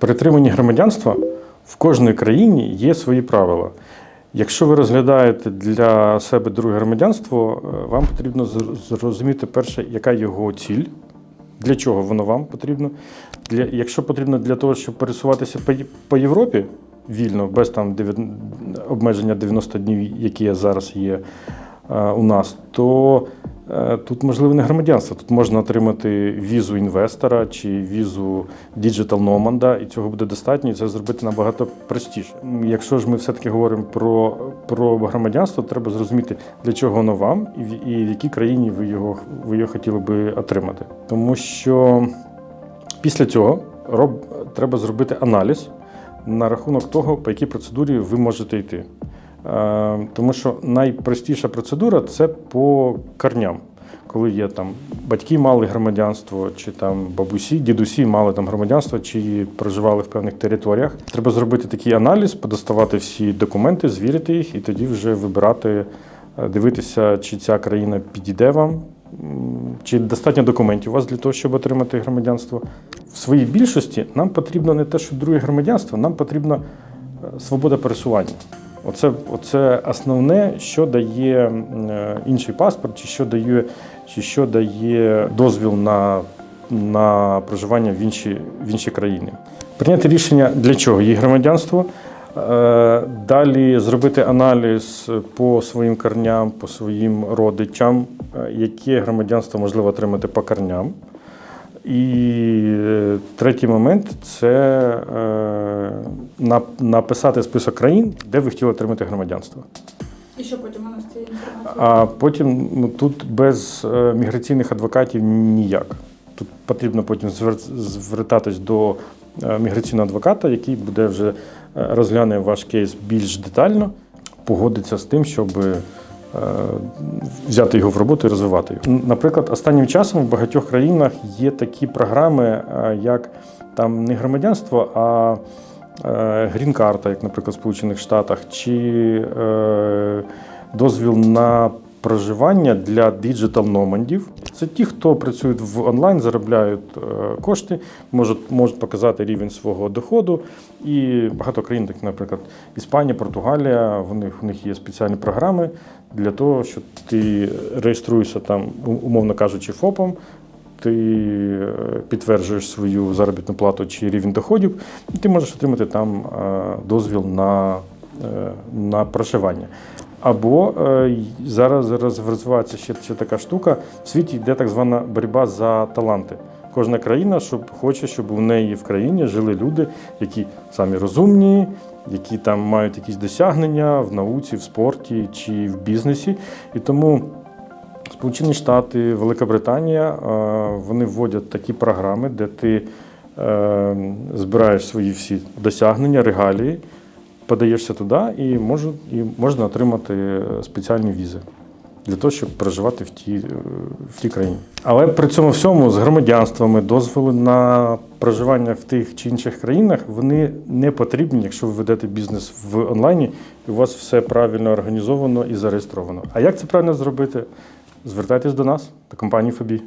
При отриманні громадянства в кожній країні є свої правила. Якщо ви розглядаєте для себе друге громадянство, е, вам потрібно зрозуміти перше, яка його ціль, для чого воно вам потрібно. Для, якщо потрібно для того, щоб пересуватися по, Європі вільно, без там обмеження 90 днів, які зараз є е, у нас, то тут можливо не громадянство. Тут можна отримати візу інвестора чи візу діджитал номанда, і цього буде достатньо, і це зробити набагато простіше. Якщо ж ми все-таки говоримо про, про громадянство, треба зрозуміти, для чого воно вам і в якій країні ви його, ви його хотіли би отримати. Тому що після цього роб, треба зробити аналіз на рахунок того, по якій процедурі ви можете йти. Е, Тому що найпростіша процедура це по корням. Коли є там батьки мали громадянство, чи там бабусі, дідусі мали там громадянство, чи проживали в певних територіях. Треба зробити такий аналіз, подоставати всі документи, звірити їх, і тоді вже вибирати, е, дивитися, чи ця країна підійде вам, чи достатньо документів у вас для того, щоб отримати громадянство. В своїй більшості нам потрібно не те, що друге громадянство, нам потрібна е, свобода пересування. Оце, оце основне, що дає е, інший паспорт, чи що дає, чи що дає дозвіл на, на проживання в інші, в інші країни. Прийняти рішення для чого є громадянство. Е, Далі зробити аналіз по своїм корням, по своїм родичам, е, яке громадянство можливо отримати по корням. І е, третій момент це е, написати список країн, де ви хотіли отримати громадянство. І що потім у нас цієї інформації? А потім ну, тут без е, міграційних адвокатів ніяк. Тут потрібно потім звер- звертатись до міграційного адвоката, який буде вже розгляне ваш кейс більш детально, погодиться з тим, щоб взяти його в роботу і розвивати його. Наприклад, останнім часом в багатьох країнах є такі програми, е, як там не громадянство, а е, грін-карта, як, наприклад, в Сполучених Штатах, чи е, дозвіл на проживання для діджитал номандів. Це ті, хто працюють в онлайн, заробляють е, кошти, можуть, можуть показати рівень свого доходу. І багато країн, так, наприклад, Іспанія, Португалія, в них, у них є спеціальні програми для того, що ти реєструєшся там, умовно кажучи, ФОПом. Ти е, підтверджуєш свою заробітну плату чи рівень доходів, і ти можеш отримати там е, дозвіл на, на проживання. Або е, зараз, розвивається ще, ще така штука. В світі йде так звана боротьба за таланти. Кожна країна щоб, хоче, щоб у неї в країні жили люди, які самі розумні, які там мають якісь досягнення в науці, в спорті чи в бізнесі. І тому Сполучені Штати, Велика Британія, е, вони вводять такі програми, де ти е, збираєш свої всі досягнення, регалії, подаєшся туди і, можу, і можна отримати е, спеціальні візи для того, щоб проживати в тій, е, в тій країні. Але при цьому всьому з громадянствами, дозволи на проживання в тих чи інших країнах, вони не потрібні, якщо ви ведете бізнес в онлайні, і у вас все правильно організовано і зареєстровано. А як це правильно зробити? Звертайтесь до нас, до компанії ФОБІ.